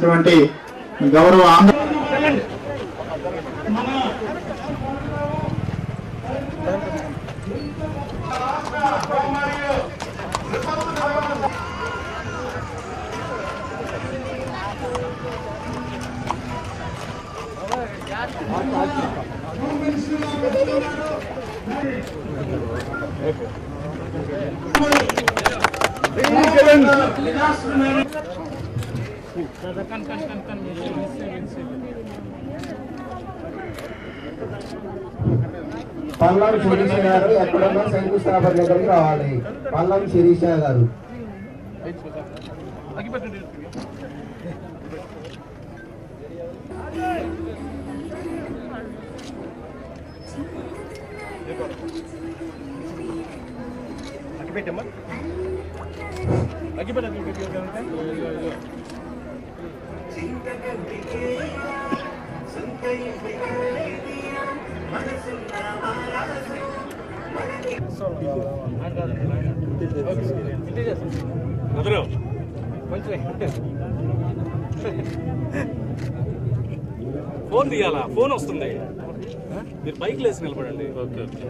చేసినటువంటి గౌరవ ఆంధ్ర పల్లం శిరీష గారు ఎక్కడన్నా శంకుస్థాపన దగ్గరికి రావాలి. పల్లం శిరీష గారు. అందరూ ఫోన్ తీయాలా? ఫోన్ వస్తుంది. మీరు బైక్ లేసి నిలబడండి. Okay okay.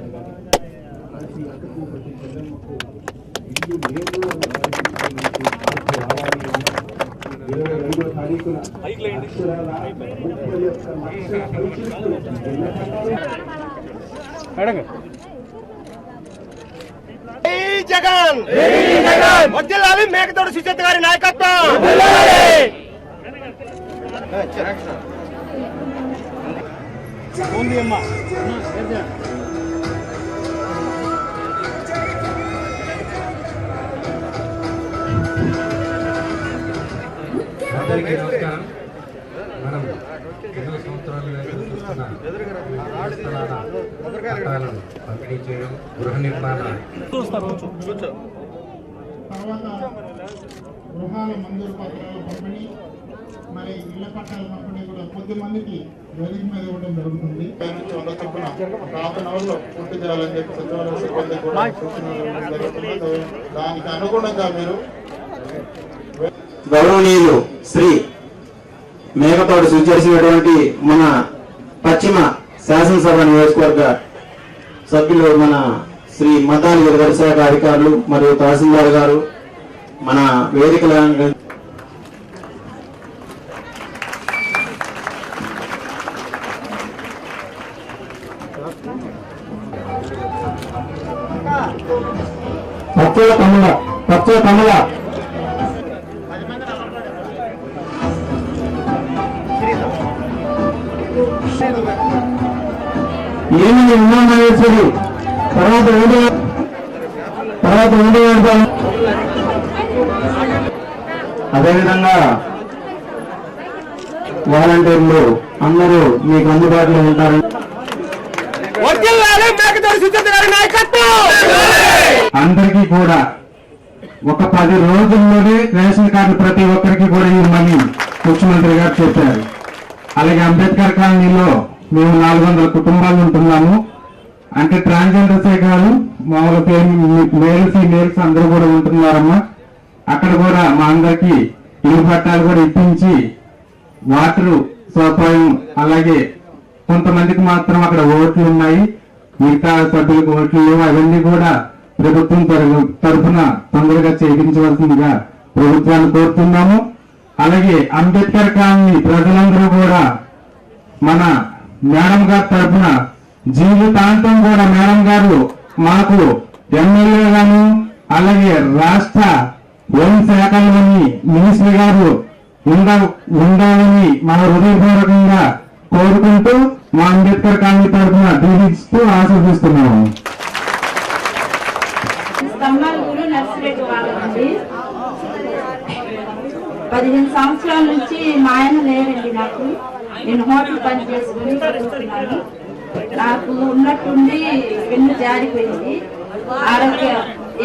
బైక్ లేండి జగన్! వద్దిల్లాలి మేకతోడు సుచిత్ గారి నాయకత్వం ఉంది అమ్మా. అందరికీ నమస్కారం. మనం ఎన్నో సంవత్సరాలుగా చూస్తున్న. పట్టాలను పంపిణీ చేయడం గృహ నిర్మాణ తర్వాత గృహాల మంజూరు పత్రాల పంపిణీ మరి ఇళ్ళ పట్టాల పంపిణీ కూడా కొద్ది మందికి వేదిక మీద ఇవ్వడం జరుగుతుంది. హాఫ్ అన్ అవర్లో పూర్తి చేయాలని చెప్పి సచివాలయ సిబ్బంది కూడా సూచనలు ఇవ్వడం జరుగుతుంది. దానికి అనుగుణంగా మీరు గౌరవనీయులు శ్రీ మేకతోడు సూచించినటువంటి మన పశ్చిమ శాసనసభ నియోజకవర్గ సభ్యులు మన శ్రీ మతాలి విద్యుత్ శాఖ అధికారులు మరియు తహసీల్దార్ గారు మన వేదికల పచ్చ కమల పచ్చ కమల అందుబాటులో ఉంటారని నాయకత్వం! అందరికీ కూడా ఒక పది రోజుల్లోనే రేషన్ కార్డు ప్రతి ఒక్కరికి కూడా ఇవ్వమని ముఖ్యమంత్రి గారు చెప్పారు. అలాగే అంబేద్కర్ కాలనీలో మేము నాలుగు వందల కుటుంబాలు ఉంటున్నాము. అంటే ట్రాన్స్జెండర్సే కాదు మామూలు మేల్స్ ఫీమేల్స్ అందరూ కూడా ఉంటున్నారమ్మా. అక్కడ కూడా మా అందరికి ఇల్లు పట్టాలు కూడా ఇప్పించి వాటర్ సదుపాయం అలాగే కొంతమందికి మాత్రం అక్కడ ఓట్లు ఉన్నాయి. మిగతా సభ్యులకు ఓట్లు లేవు. అవన్నీ కూడా ప్రభుత్వం తరఫున తొందరగా చేయించవలసిందిగా ప్రభుత్వాన్ని కోరుతున్నాము. అలాగే అంబేద్కర్ కాలనీ ప్రజలందరూ కూడా మన మేడం గారి తరఫున జీవితాంతం కూడా మేడం గారు మాకు ఎమ్మెల్యే గాను అలాగే రాష్ట్ర హోంశాఖలోని మినిస్టర్ గారు ఉండ ఉండాలని మన హృదయపూర్వకంగా కోరుకుంటూ మా అంబేద్కర్ కాలనీ తరఫున దీవిస్తూ ఆశీర్దిస్తున్నాము స్తంభాల పదిహేను సంవత్సరాల నుంచి మా ఆయన లేరండి నాకు. నేను హోటల్ పని చేసుకుని చదువుతున్నాను. నాకు ఉన్నట్టుండి వెన్ను జారిపోయింది. ఆరోగ్య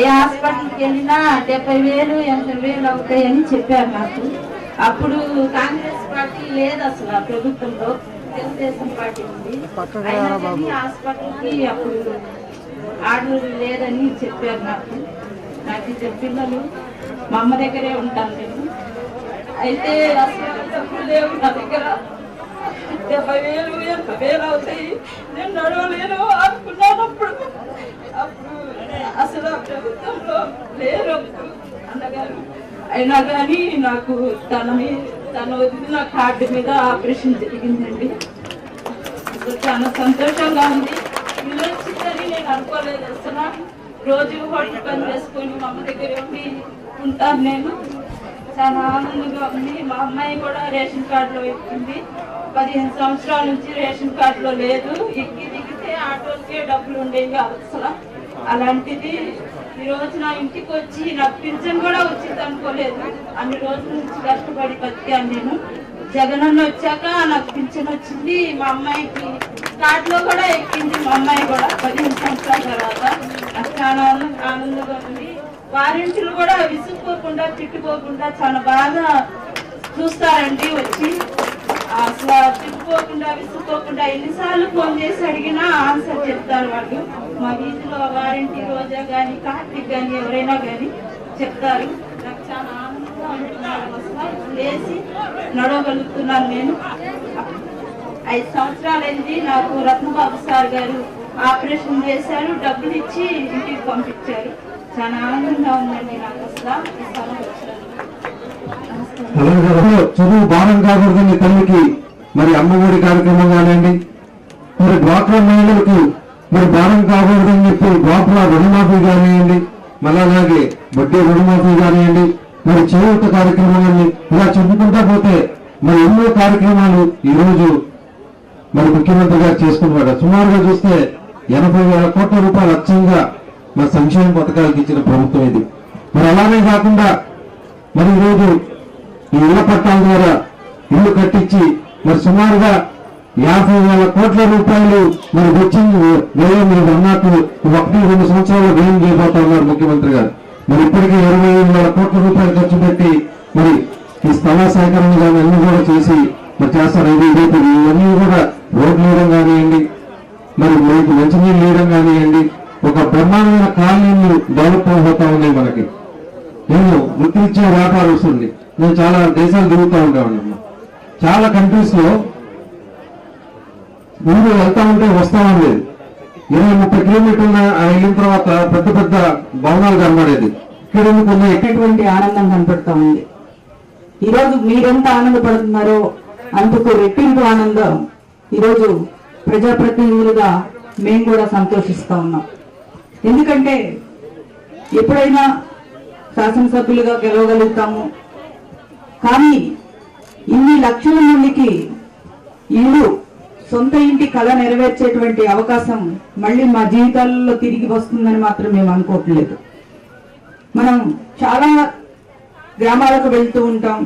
ఏ హాస్పిటల్కి వెళ్ళినా డెబ్బై వేలు ఎనభై వేలు అవుతాయని చెప్పారు నాకు. అప్పుడు కాంగ్రెస్ పార్టీ లేదు అసలు ఆ ప్రభుత్వంలో. తెలుగుదేశం పార్టీ ఉంది. అయినా కానీ హాస్పిటల్కి అప్పుడు ఆర్డర్ లేదని చెప్పారు నాకు. నాకు పిల్లలు మా అమ్మ దగ్గరే ఉంటాను నేను. అయితే అసలు లేవు నా దగ్గర. డెబ్బై వేలు ఎనభై వేలు అవుతాయి. నేను నడవలేను అనుకున్నానప్పుడు అప్పుడు. అసలు ఆ ప్రభుత్వంలో లేరు అప్పుడు అన్నగారు. అయినా కానీ నాకు తన తను వదిలిన కార్డు మీద ఆపరేషన్ జరిగిందండి. చాలా సంతోషంగా ఉంది. ఇల్లు వచ్చిందని నేను అనుకోలేదు అసలు రోజు హోటల్ పని చేసుకొని మా అమ్మ దగ్గర ఉండి ఉంటాను నేను. చాలా ఆనందంగా ఉంది. మా అమ్మాయి కూడా రేషన్ కార్డులో ఎక్కింది పదిహేను సంవత్సరాల నుంచి రేషన్ కార్డులో లేదు. ఎక్కి దిగితే ఆటోకే డబ్బులు ఉండేవి అసలు. అలాంటిది ఈ రోజు నా ఇంటికి వచ్చి నాకు పింఛన్ కూడా వచ్చింది అనుకోలేదు. అన్ని రోజుల నుంచి కష్టపడి బతికాను నేను. జగనన్న వచ్చాక నాకు పింఛన్ వచ్చింది మా అమ్మాయికి కార్డులో కూడా ఎక్కింది మా అమ్మాయి కూడా పదిహేను సంవత్సరాల తర్వాత. నాకు చాలా ఆనందంగా ఉంది. వారింటిలు కూడా విసుక్కోకుండా తిట్టుకోకుండా చాలా బాగా చూస్తారండి వచ్చి. అసలు తిట్టుకోకుండా విసుక్కోకుండా ఎన్నిసార్లు ఫోన్ చేసి అడిగినా ఆన్సర్ చెప్తారు వాళ్ళు. మా వీధిలో వారింటి రోజా కానీ కార్తీక్ కానీ ఎవరైనా కానీ చెప్తారు. నాకు చాలా ఆనందంగా ఉంటున్నాను అసలు లేచి నడవగలుగుతున్నాను నేను. ఐదు సంవత్సరాలైంది నాకు రత్నబాబు సార్ గారు ఆపరేషన్ చేశారు డబ్బులు ఇచ్చి ఇంటికి పంపించారు. చాలా ఆనందంగా ఉందండి నాకు అసలు ఈ స్థలం చదువు భారం కాకూడదని తల్లికి మరి అమ్మఒడి కార్యక్రమం కానివ్వండి మరి డ్వాక్రా మహిళలకు మరి భారం కాకూడదని చెప్పి డ్వాక్రా రుణమాఫీ కానివ్వండి మళ్ళీ అలాగే వడ్డీ రుణమాఫీ కానివ్వండి మరి చేయూత కార్యక్రమాలన్నీ ఇలా చెప్పుకుంటా పోతే మరి ఎన్నో కార్యక్రమాలు ఈ రోజు మరి ముఖ్యమంత్రి గారు చేసుకున్నాడు సుమారుగా చూస్తే ఎనభై వేల కోట్ల రూపాయలు అచ్చంగా మన సంక్షేమ పథకాలకు ఇచ్చిన ప్రభుత్వం ఇది. మరి అలానే కాకుండా మరి ఈరోజు ఈ ఇళ్ళ పట్టాల ద్వారా ఇల్లు కట్టించి మరి సుమారుగా యాభై వేల కోట్ల రూపాయలు మరి వచ్చింది వ్యయం మీరు అన్నట్టు ఒకటి రెండు సంవత్సరాలు వ్యయం చేయబోతా ఉన్నారు ముఖ్యమంత్రి గారు. మరి ఇప్పటికే ఇరవై ఐదు వేల కోట్ల రూపాయలు ఖర్చు పెట్టి మరి ఈ స్థల సేకరణ కానీ అన్ని కూడా చేసి మరి చేస్తారు. ఇది రేపు ఇవన్నీ కూడా రోడ్లు వేయడం కానివ్వండి మరి మీకు మంచినీళ్ళు వేయడం కానివ్వండి ఒక బ్రహ్మాండమైన కాలనీలు డెవలప్ అవుతా ఉన్నాయి మనకి. నేను వృత్తిచ్చే వ్యాపారం వస్తుంది. నేను చాలా దేశాలు తిరుగుతూ ఉండేవాడిని చాలా కంట్రీస్ ముందు వెళ్తా ఉంటే వస్తా ఉంది ఇరవై ముప్పై కిలోమీటర్ల వెళ్ళిన తర్వాత పెద్ద పెద్ద భవనాలు కనబడేది. ఇక్కడ ఎందుకు ఎటువంటి ఆనందం కనపడతా ఉంది. ఈరోజు మీరెంత ఆనందపడుతున్నారో అందుకు రెట్టింపు ఆనందం. ఈరోజు ప్రజాప్రతినిధులుగా మేము కూడా సంతోషిస్తా ఉన్నాం. ఎందుకంటే ఎప్పుడైనా శాసనసభ్యులుగా గెలవగలుగుతాము. కానీ ఇన్ని లక్షల మందికి ఇల్లు సొంత ఇంటి కళ నెరవేర్చేటువంటి అవకాశం మళ్ళీ మా జీవితాల్లో తిరిగి వస్తుందని మాత్రం మేము అనుకోవట్లేదు. మనం చాలా గ్రామాలకు వెళ్తూ ఉంటాం.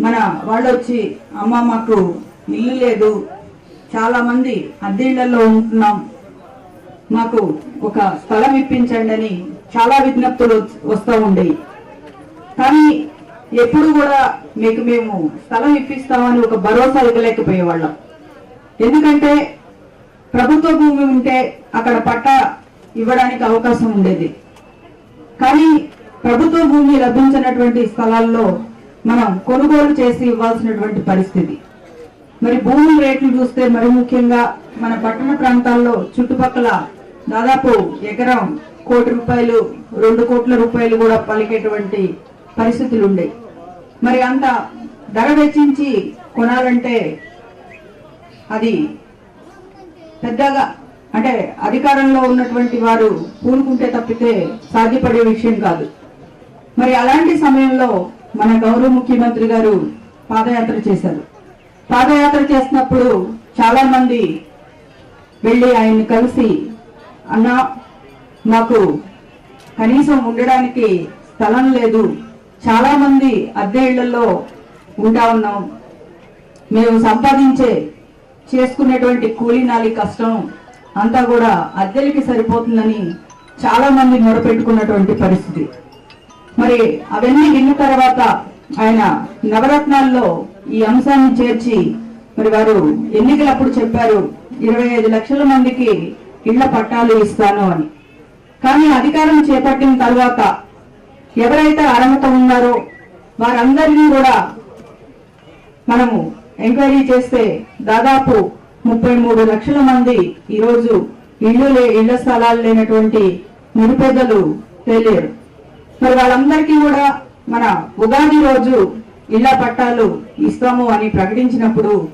మన వాళ్ళు వచ్చి అమ్మ మాకు ఇల్లు లేదు. చాలామంది అద్దెళ్ళలో ఉంటున్నాం. మాకు ఒక స్థలం ఇప్పించండి అని చాలా విజ్ఞప్తులు వస్తూ ఉండేవి. కానీ ఎప్పుడు కూడా మీకు మేము స్థలం ఇప్పిస్తామని ఒక భరోసా ఇవ్వలేకపోయేవాళ్ళం. ఎందుకంటే ప్రభుత్వ భూమి ఉంటే అక్కడ పట్టా ఇవ్వడానికి అవకాశం ఉండేది. కానీ ప్రభుత్వ భూమి లభించినటువంటి స్థలాల్లో మనం కొనుగోలు చేసి ఇవ్వాల్సినటువంటి పరిస్థితి. మరి భూమి రేట్లు చూస్తే మరి ముఖ్యంగా మన పట్టణ ప్రాంతాల్లో చుట్టుపక్కల దాదాపు ఎకరం కోటి రూపాయలు రెండు కోట్ల రూపాయలు కూడా పలికేటువంటి పరిస్థితులు ఉండే మరి అంత ధర వెచ్చించి కొనాలంటే అది పెద్దగా అంటే అధికారంలో ఉన్నటువంటి వారు పూనుకుంటే తప్పితే సాధ్యపడే విషయం కాదు. మరి అలాంటి సమయంలో మన గౌరవ ముఖ్యమంత్రి గారు పాదయాత్ర చేశారు. పాదయాత్ర చేసినప్పుడు చాలా మంది వెళ్ళి ఆయన్ని కలిసి అన్నా మాకు కనీసం ఉండడానికి స్థలం లేదు. చాలా మంది అద్దె ఇళ్ళలో ఉంటా ఉన్నాం. మేము సంపాదించే చేసుకునేటువంటి కూలీనాలి కష్టం అంతా కూడా అద్దెలకి సరిపోతుందని చాలా మంది మొరపెట్టుకున్నటువంటి పరిస్థితి. మరి అవన్నీ విన్న తర్వాత ఆయన నవరత్నాల్లో ఈ అంశాన్ని చేర్చి మరి వారు ఎన్నికలప్పుడు చెప్పారు ఇరవై ఐదు లక్షల మందికి ఇళ్ళ పట్టాలు ఇస్తాను అని. కానీ అధికారం చేపట్టిన తర్వాత ఎవరైతే అర్హత ఉన్నారో వారందరినీ కూడా మనము ఎంక్వైరీ చేస్తే దాదాపు ముప్పై మూడు లక్షల మంది ఈరోజు ఇళ్ళు లే ఇళ్ళ స్థలాలు లేనటువంటి నిరుపేదలు తెలియరు మరి వాళ్ళందరికీ కూడా మన ఉగాది రోజు ఇళ్ళ పట్టాలు ఇస్తాము అని ప్రకటించినప్పుడు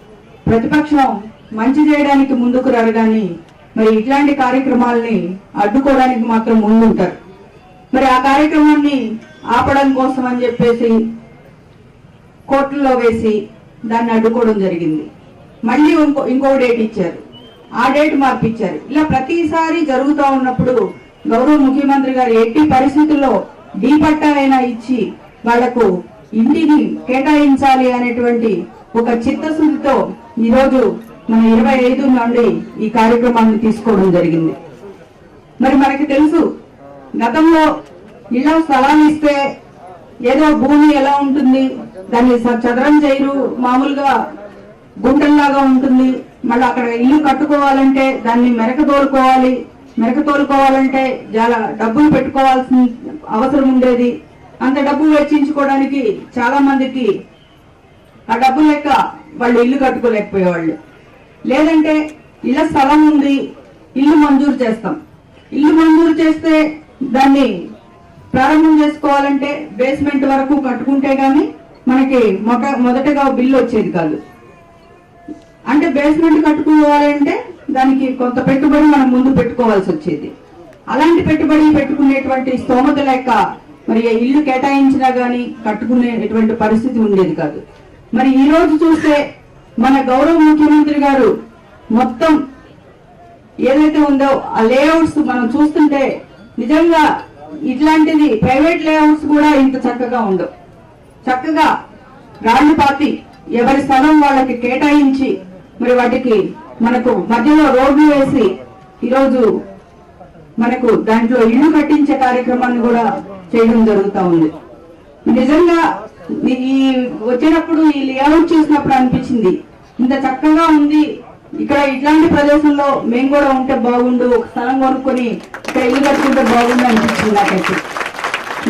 ప్రతిపక్షం మంచి చేయడానికి ముందుకు రారు కానీ మరి ఇట్లాంటి కార్యక్రమాల్ని అడ్డుకోవడానికి మాత్రం ముందుంటారు. మరి ఆ కార్యక్రమాన్ని ఆపడం కోసం అని చెప్పేసి కోర్టుల్లో వేసి దాన్ని అడ్డుకోవడం జరిగింది. మళ్ళీ ఇంకో ఇంకో డేట్ ఇచ్చారు. ఆ డేట్ మార్పిచ్చారు. ఇలా ప్రతిసారి జరుగుతూ ఉన్నప్పుడు గౌరవ ముఖ్యమంత్రి గారు ఎట్టి పరిస్థితుల్లో డీ పట్టా అయినా ఇచ్చి వాళ్ళకు ఇంటిని కేటాయించాలి అనేటువంటి ఒక చిత్తశుద్ధితో ఈరోజు మన ఇరవై ఐదు నుండి ఈ కార్యక్రమాన్ని తీసుకోవడం జరిగింది. మరి మనకి తెలుసు గతంలో ఇళ్ళ స్థలాలు ఇస్తే ఏదో భూమి ఎలా ఉంటుంది? దాన్ని చదరం చేయరు. మామూలుగా గుంటల్లాగా ఉంటుంది. మళ్ళీ అక్కడ ఇల్లు కట్టుకోవాలంటే దాన్ని మెరక తోలుకోవాలి. మెరక తోలుకోవాలంటే చాలా డబ్బులు పెట్టుకోవాల్సిన అవసరం ఉండేది. అంత డబ్బు వెచ్చించుకోవడానికి చాలా మందికి ఆ డబ్బు లెక్క వాళ్ళు ఇల్లు కట్టుకోలేకపోయేవాళ్ళు. లేదంటే ఇళ్ళ స్థలం ఉంది. ఇల్లు మంజూరు చేస్తాం. ఇల్లు మంజూరు చేస్తే దాన్ని ప్రారంభం చేసుకోవాలంటే బేస్మెంట్ వరకు కట్టుకుంటే కానీ మనకి మొట మొదటగా బిల్లు వచ్చేది కాదు. అంటే బేస్మెంట్ కట్టుకోవాలంటే దానికి కొంత పెట్టుబడి మనం ముందు పెట్టుకోవాల్సి వచ్చేది. అలాంటి పెట్టుబడి పెట్టుకునేటువంటి స్తోమత లేక మరి ఇల్లు కేటాయించినా కానీ కట్టుకునేటువంటి పరిస్థితి ఉండేది కాదు. మరి ఈ రోజు చూస్తే మన గౌరవ ముఖ్యమంత్రి గారు మొత్తం ఏదైతే ఉందో ఆ లేఅవుట్స్ మనం చూస్తుంటే నిజంగా ఇట్లాంటిది ప్రైవేట్ లేఅవుట్స్ కూడా ఇంత చక్కగా ఉండవు. చక్కగా రాళ్ళు పాతి ఎవరి స్థలం వాళ్ళకి కేటాయించి మరి వాటికి మనకు మధ్యలో రోడ్లు వేసి ఈరోజు మనకు దాంట్లో ఇల్లు కట్టించే కార్యక్రమాన్ని కూడా చేయడం జరుగుతూ ఉంది. నిజంగా ఈ- వచ్చేటప్పుడు వచ్చినప్పుడు ఈ లేఅవుట్ చూసినప్పుడు అనిపించింది. ఇంత చక్కగా ఉంది. ఇక్కడ ఇట్లాంటి ప్రదేశంలో మేము కూడా ఉంటే బాగుండు ఒక స్థలం కొనుక్కొని ఇక్కడ ఇల్లు కట్టుకుంటే బాగుండు అనిపించింది నాకైతే.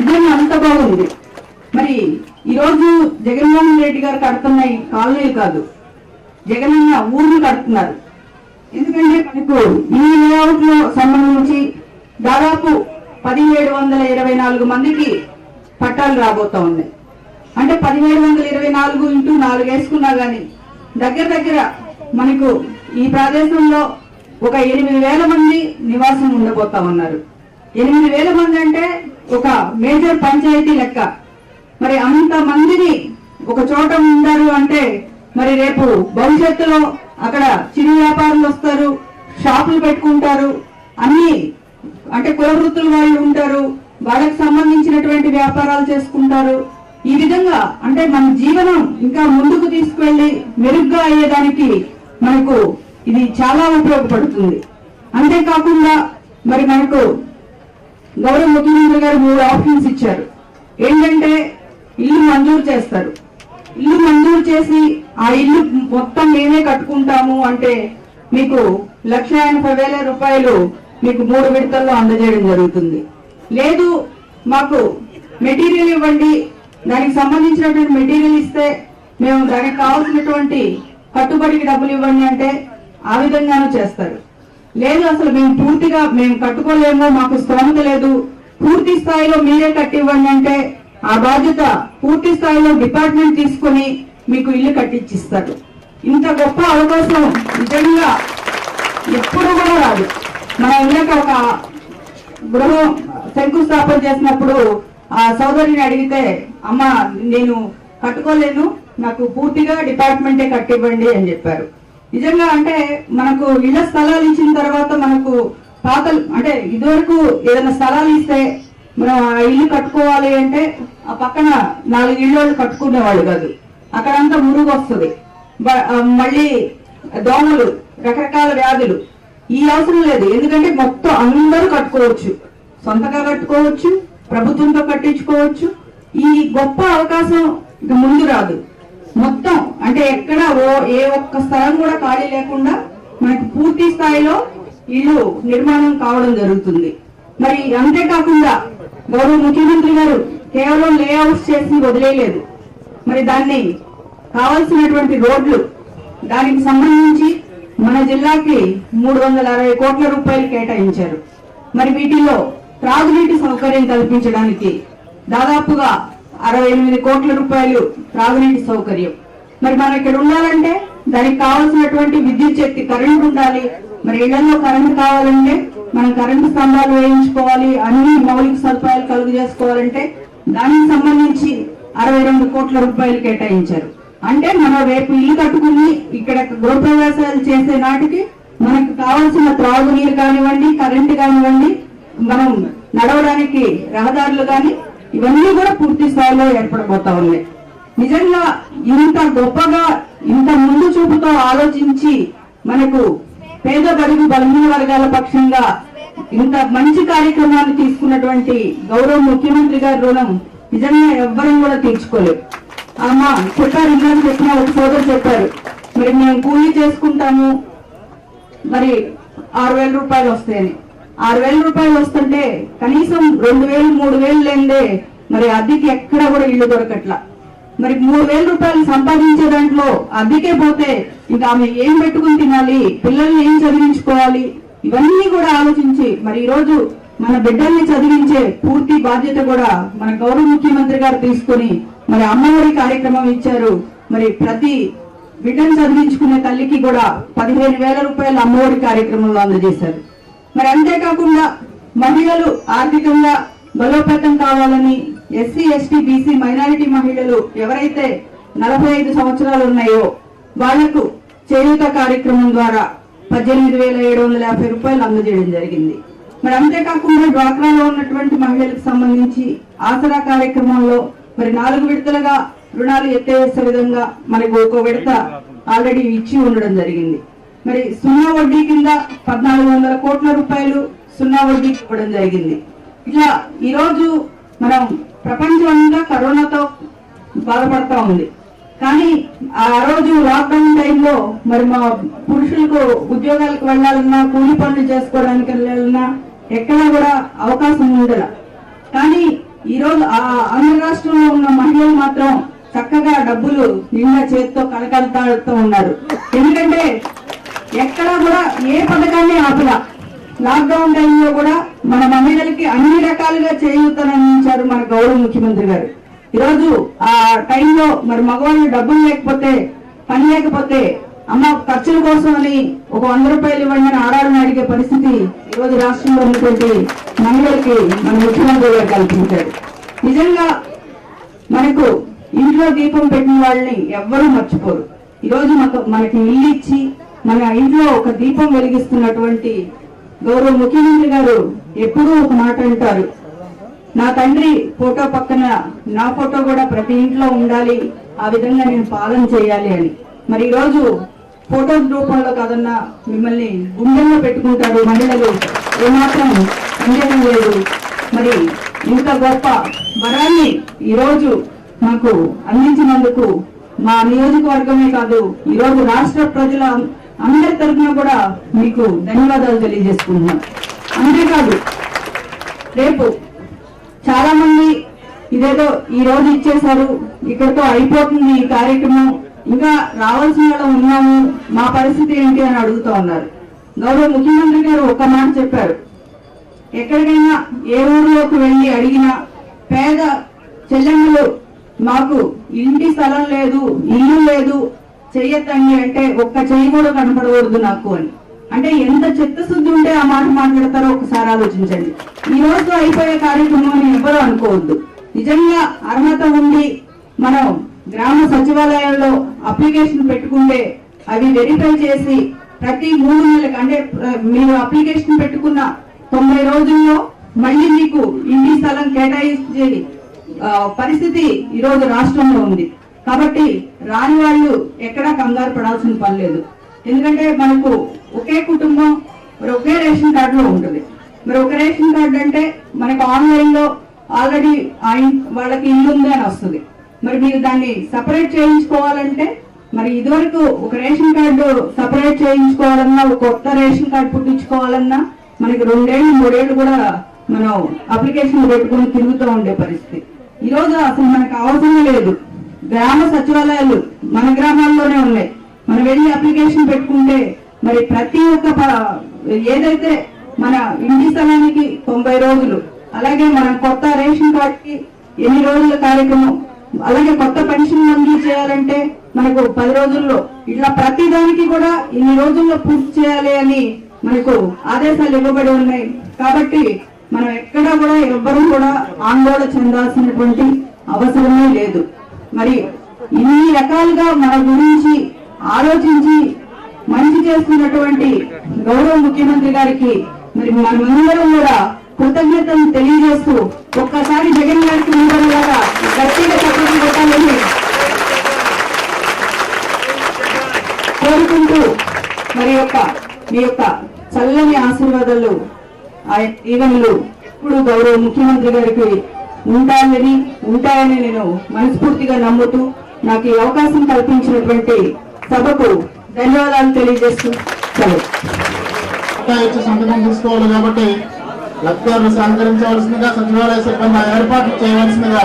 నిజంగా అంత బాగుంది. మరి ఈరోజు జగన్మోహన్ రెడ్డి గారు కడుతున్న ఈ కాలనీలు కాదు జగనన్న ఊర్లు కడుతున్నారు. ఎందుకంటే మనకు ఈ లేఅవుట్లో సంబంధించి దాదాపు పదిహేడు వందల ఇరవై నాలుగు మందికి పట్టాలు రాబోతా ఉన్నాయి. అంటే పదిహేడు వందల ఇరవై నాలుగు ఇంటూ నాలుగు వేసుకున్నా కానీ దగ్గర దగ్గర మనకు ఈ ప్రదేశంలో ఒక ఎనిమిది వేల మంది నివాసం ఉండబోతా ఉన్నారు. ఎనిమిది వేల మంది అంటే ఒక మేజర్ పంచాయతీ లెక్క. మరి అంత మందిని ఒక చోట ఉండారు అంటే మరి రేపు భవిష్యత్తులో అక్కడ చిరు వ్యాపారులు వస్తారు షాపులు పెట్టుకుంటారు అన్ని అంటే కుల వృత్తుల వాళ్ళు ఉంటారు వాళ్ళకి సంబంధించినటువంటి వ్యాపారాలు చేసుకుంటారు. ఈ విధంగా అంటే మన జీవనం ఇంకా ముందుకు తీసుకువెళ్ళి మెరుగ్గా అయ్యేదానికి మనకు ఇది చాలా ఉపయోగపడుతుంది. అంతేకాకుండా మరి మనకు గౌరవ ముఖ్యమంత్రి గారు మూడు ఆప్షన్స్ ఇచ్చారు. ఏంటంటే ఇల్లు మంజూరు చేస్తారు. ఇల్లు మంజూరు చేసి ఆ ఇల్లు మొత్తం మేమే కట్టుకుంటాము అంటే మీకు లక్ష ఎనభై వేల రూపాయలు మీకు మూడు విడతల్లో అందజేయడం జరుగుతుంది. లేదు మాకు మెటీరియల్ ఇవ్వండి. దానికి సంబంధించినటువంటి మెటీరియల్ ఇస్తే మేము దానికి కావాల్సినటువంటి కట్టుబడికి డబ్బులు ఇవ్వండి అంటే ఆ విధంగానూ చేస్తారు. లేదు అసలు మేము పూర్తిగా మేము కట్టుకోలేము మాకు స్తోమత లేదు. పూర్తి స్థాయిలో మీరే కట్టివ్వండి అంటే ఆ బాధ్యత పూర్తి స్థాయిలో డిపార్ట్మెంట్ తీసుకొని మీకు ఇల్లు కట్టించిస్తారు ఇంత గొప్ప అవకాశం నిజంగా ఎప్పుడు కూడా రాదు. మన ఇళ్ళక ఒక గృహం శంకుస్థాపన చేసినప్పుడు ఆ సోదరిని అడిగితే అమ్మ నేను కట్టుకోలేను నాకు పూర్తిగా డిపార్ట్మెంటే కట్టివ్వండి అని చెప్పారు. నిజంగా అంటే మనకు ఇళ్ళ స్థలాలు ఇచ్చిన తర్వాత మనకు పాతలు అంటే ఇదివరకు ఏదైనా స్థలాలు ఇస్తే మనం ఆ ఇల్లు కట్టుకోవాలి అంటే ఆ పక్కన నాలుగు ఇళ్ళు కట్టుకునేవాళ్ళు కాదు. అక్కడంతా మురుగు వస్తుంది మళ్ళీ దోమలు రకరకాల వ్యాధులు. ఈ అవసరం లేదు. ఎందుకంటే మొత్తం అందరూ కట్టుకోవచ్చు. సొంతగా కట్టుకోవచ్చు ప్రభుత్వంతో కట్టించుకోవచ్చు. ఈ గొప్ప అవకాశం ఇక ముందు రాదు. మొత్తం అంటే ఎక్కడ ఓ ఏ ఒక్క స్థలం కూడా ఖాళీ లేకుండా మనకు పూర్తి స్థాయిలో ఇల్లు నిర్మాణం కావడం జరుగుతుంది. మరి అంతేకాకుండా గౌరవ ముఖ్యమంత్రి గారు కేవలం లేఅవుట్స్ చేసి వదిలేయలేదు. మరి దాన్ని కావాల్సినటువంటి రోడ్లు దానికి సంబంధించి మన జిల్లాకి మూడు వందల అరవై కోట్ల రూపాయలు కేటాయించారు. మరి వీటిలో త్రాగునీటి సౌకర్యం కల్పించడానికి దాదాపుగా అరవై ఎనిమిది కోట్ల రూపాయలు త్రాగునీటి సౌకర్యం. మరి మనం ఇక్కడ ఉండాలంటే దానికి కావాల్సినటువంటి విద్యుత్ శక్తి కరెంట్ ఉండాలి. మరి ఇళ్ళలో కరెంట్ కావాలంటే మనం కరెంటు స్తంభాలు వేయించుకోవాలి అన్ని మౌలిక సదుపాయాలు కలుగు చేసుకోవాలంటే దానికి సంబంధించి అరవై రెండు కోట్ల రూపాయలు కేటాయించారు. అంటే మనం రేపు ఇల్లు కట్టుకుని ఇక్కడ గృహప్రవేశాలు చేసే నాటికి మనకు కావాల్సిన త్రాగునీరు కానివ్వండి కరెంటు కానివ్వండి మనం నడవడానికి రహదారులు కానీ ఇవన్నీ కూడా పూర్తి స్థాయిలో ఏర్పడబోతా ఉన్నాయి. నిజంగా ఇంత గొప్పగా ఇంత ముందు చూపుతో ఆలోచించి మనకు పేద బడుగు బలహీన వర్గాల పక్షంగా ఇంత మంచి కార్యక్రమాన్ని తీసుకున్నటువంటి గౌరవ ముఖ్యమంత్రి గారి రుణం నిజంగా ఎవ్వరం కూడా తీర్చుకోలేదు. అమ్మా చెప్పారు ఇందాక చెప్పిన ఒక సోదరు చెప్పారు. మరి మేము కూలీ చేసుకుంటాము. మరి ఆరు వేల రూపాయలు వస్తాయని. ఆరు వేల రూపాయలు వస్తుంటే కనీసం రెండు వేలు మూడు వేలు లేదే మరి అద్దెకి ఎక్కడ కూడా ఇల్లు దొరకట్లా. మరి మూడు వేల రూపాయలు సంపాదించే దాంట్లో అద్దెకే పోతే ఇంకా ఆమె ఏం పెట్టుకుని తినాలి? పిల్లల్ని ఏం చదివించుకోవాలి? ఇవన్నీ కూడా ఆలోచించి మరి ఈ రోజు మన బిడ్డల్ని చదివించే పూర్తి బాధ్యత కూడా మన గౌరవ ముఖ్యమంత్రి గారు తీసుకొని మరి అమ్మఒడి కార్యక్రమం ఇచ్చారు. మరి ప్రతి బిడ్డను చదివించుకునే తల్లికి కూడా పదిహేను వేల రూపాయల అమ్మఒడి కార్యక్రమంలో అందజేశారు. మరి అంతేకాకుండా మహిళలు ఆర్థికంగా బలోపేతం కావాలని ఎస్సీ ఎస్టీ బీసీ మైనారిటీ మహిళలు ఎవరైతే నలభై ఐదు సంవత్సరాలు ఉన్నాయో వాళ్ళకు చేయూత కార్యక్రమం ద్వారా పద్దెనిమిది వేల ఏడు వందల యాభై రూపాయలు అందజేయడం జరిగింది. మరి అంతేకాకుండా డ్వాక్రాలో ఉన్నటువంటి మహిళలకు సంబంధించి ఆసరా కార్యక్రమంలో మరి నాలుగు విడతలుగా రుణాలు ఎత్తేసే విధంగా మనకు ఒక విడత ఆల్రెడీ ఇచ్చి ఉండడం జరిగింది. మరి సున్నా వడ్డీ కింద పద్నాలుగు వందల కోట్ల రూపాయలు సున్నా వడ్డీ ఇవ్వడం జరిగింది. ఇట్లా ఈరోజు మనం ప్రపంచమంతా కరోనాతో బాధపడతా ఉంది. కానీ ఆ రోజు లాక్డౌన్ టైంలో మరి మా పురుషులకు ఉద్యోగాలకు వెళ్ళాలన్నా కూలి పనులు చేసుకోవడానికి వెళ్ళాలన్నా ఎక్కడా కూడా అవకాశం ఉండదు కానీ ఈ రోజు ఆ ఆంధ్ర రాష్ట్రంలో ఉన్న మహిళలు మాత్రం చక్కగా డబ్బులు నిండా చేతితో కలకలతాడుతూ ఉన్నారు. ఎందుకంటే ఎక్కడా కూడా ఏ పథకాన్ని ఆపలా. లాక్డౌన్ టైంలో కూడా మన మహిళలకి అన్ని రకాలుగా చేయూతనందించారు మన గౌరవ ముఖ్యమంత్రి గారు. ఈరోజు ఆ టైంలో మరి మగవాళ్ళు డబ్బులు లేకపోతే పని లేకపోతే అమ్మ ఖర్చుల కోసం అని ఒక వంద రూపాయలు ఇవ్వండి అని ఆడాలని అడిగే పరిస్థితి ఈరోజు రాష్ట్రంలో ఉన్నటువంటి మహిళలకి మన ముఖ్యమంత్రి గారు కల్పించారు. నిజంగా మనకు ఇంట్లో దీపం పెట్టిన వాళ్ళని ఎవ్వరూ మర్చిపోరు. ఈరోజు మనకు మనకి ఇల్లు ఇచ్చి మన ఇంట్లో ఒక దీపం వెలిగిస్తున్నటువంటి గౌరవ ముఖ్యమంత్రి గారు ఎప్పుడూ ఒక మాట అంటారు. నా తండ్రి ఫోటో పక్కన నా ఫోటో కూడా ప్రతి ఇంట్లో ఉండాలి ఆ విధంగా నేను పాలన చేయాలి అని. మరి ఈ రోజు ఫోటో రూపంలో కాదన్నా మిమ్మల్ని గుండెల్లో పెట్టుకుంటారు మహిళలు ఏమాత్రం సందేహం లేదు. మరి ఇంత గొప్ప వరాన్ని ఈరోజు మాకు అందించినందుకు మా నియోజకవర్గమే కాదు ఈ రోజు రాష్ట్ర ప్రజల అందరి తరఫున కూడా మీకు ధన్యవాదాలు తెలియజేసుకుంటున్నాం. అంతేకాదు రేపు చాలా మంది ఇదేదో ఈ రోజు ఇచ్చేశారు ఇక్కడతో అయిపోతుంది ఈ కార్యక్రమం ఇంకా రావాల్సిన వాళ్ళం ఉన్నాము మా పరిస్థితి ఏంటి అని అడుగుతూ ఉన్నారు. గౌరవ ముఖ్యమంత్రి గారు ఒక మాట చెప్పారు. ఎక్కడికైనా ఏ ఊరిలోకి వెళ్ళి అడిగినా పేద చెల్లెమ్మలు మాకు ఇంటి స్థలం లేదు ఇల్లు లేదు చెయ్యొద్దండి అంటే ఒక్క చెయ్యి కూడా కనపడకూడదు నాకు అని. అంటే ఎంత చిత్తశుద్ధి ఉంటే ఆ మాట మాట్లాడతారో ఒకసారి ఆలోచించండి. ఈ రోజు అయిపోయే కార్యక్రమం అని ఎవరు అనుకోవద్దు. నిజంగా అర్హత ఉండి మనం గ్రామ సచివాలయాల్లో అప్లికేషన్ పెట్టుకుంటే అవి వెరిఫై చేసి ప్రతి మూడు నెలలకు అంటే మీరు అప్లికేషన్ పెట్టుకున్న తొంభై రోజుల్లో మళ్ళీ మీకు ఇంటి స్థలం కేటాయించే పరిస్థితి ఈరోజు రాష్ట్రంలో ఉంది. కాబట్టి రాని వాళ్ళు ఎక్కడా కంగారు పడాల్సిన పని లేదు. ఎందుకంటే మనకు ఒకే కుటుంబం మరి ఒకే రేషన్ కార్డులో ఉంటుంది. మరి ఒక రేషన్ కార్డు అంటే మనకు ఆన్లైన్లో ఆల్రెడీ ఆల్రెడీ వాళ్ళకి ఇల్లు ఉంది అని వస్తుంది. మరి మీరు దాన్ని సపరేట్ చేయించుకోవాలంటే మరి ఇదివరకు ఒక రేషన్ కార్డు సపరేట్ చేయించుకోవాలన్నా ఒక కొత్త రేషన్ కార్డు పుట్టించుకోవాలన్నా మనకి రెండేళ్ళు మూడేళ్ళు కూడా మనం అప్లికేషన్ పెట్టుకుని తిరుగుతూ ఉండే పరిస్థితి. ఈ రోజు అసలు మనకు అవసరం లేదు. గ్రామ సచివాలయాలు మన గ్రామాల్లోనే ఉన్నాయి. మనం వెళ్ళి అప్లికేషన్ పెట్టుకుంటే మరి ప్రతి ఒక్క ఏదైతే మన ఇంటి స్థలానికి తొంభై రోజులు అలాగే మనం కొత్త రేషన్ కార్డుకి ఎన్ని రోజుల కార్యక్రమం అలాగే కొత్త పెన్షన్ మంజూరు చేయాలంటే మనకు పది రోజుల్లో ఇట్లా ప్రతి దానికి కూడా ఇన్ని రోజుల్లో పూర్తి చేయాలి అని మనకు ఆదేశాలు ఇవ్వబడి ఉన్నాయి. కాబట్టి మనం ఎక్కడా కూడా ఎవ్వరూ కూడా ఆందోళన చెందాల్సినటువంటి అవసరమే లేదు. మరి ఇన్ని రకాలుగా మన గురించి ఆలోచించి మంచి చేస్తున్నటువంటి గౌరవ ముఖ్యమంత్రి గారికి మరి మనమందరం కూడా కృతజ్ఞతను తెలియజేస్తూ ఒక్కసారి జగన్ గారికి అందరం కూడా గట్టిగా చక్కటి పెట్టాలని కోరుకుంటూ మరి యొక్క మీ యొక్క చల్లని ఆశీర్వాదాలు ఈవెన్లు ఇప్పుడు గౌరవ ముఖ్యమంత్రి గారికి ఉండాలని ఉంటాయని నేను మనస్ఫూర్తిగా నమ్ముతూ నాకు ఈ అవకాశం కల్పించినటువంటి సభకు ధన్యవాదాలు తెలియజేస్తూ సంతకం తీసుకోవాలి కాబట్టి లబ్ధిదారులు సహకరించవలసిందిగా సచివాలయ సిబ్బంది ఏర్పాట్లు చేయవలసిందిగా.